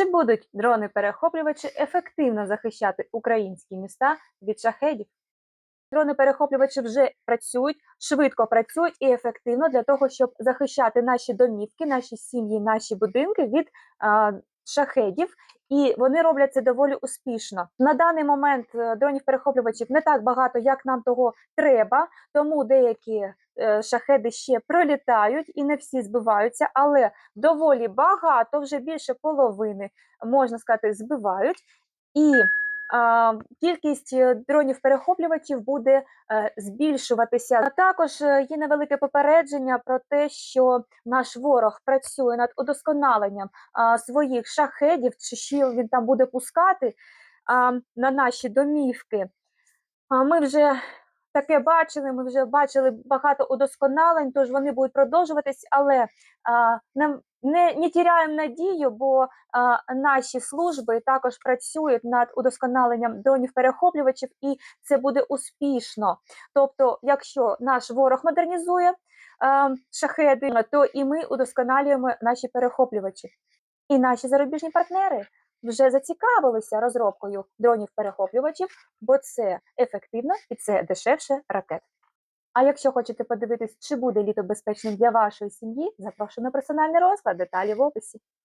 Чи будуть дрони-перехоплювачі ефективно захищати українські міста від шахедів? Дрони-перехоплювачі вже працюють, швидко працюють і ефективно для того, щоб захищати наші домівки, наші сім'ї, наші будинки від а, шахедів. І вони роблять це доволі успішно. На даний момент е, дронів-перехоплювачів не так багато, як нам того треба, тому деякі е, шахеди ще пролітають і не всі збиваються, але доволі багато, вже більше половини, можна сказати, збивають. І кількість е, дронів-перехоплювачів буде е, збільшуватися. А також е, є невелике попередження про те, що наш ворог працює над удосконаленням своїх шахедів, чи що він там буде пускати на наші домівки. Ми вже таке бачили. Ми вже бачили багато удосконалень, тож вони будуть продовжуватись, але а, не, не, не тіряємо надію, бо а, наші служби також працюють над удосконаленням дронів-перехоплювачів, і це буде успішно. Тобто, якщо наш ворог модернізує а, шахеди, то і ми удосконалюємо наші перехоплювачі. І наші зарубіжні партнери вже зацікавилися розробкою дронів-перехоплювачів, бо це ефективно і це дешевше ракет. А якщо хочете подивитись, чи буде літо безпечним для вашої сім'ї, запрошую на персональний розклад, деталі в описі.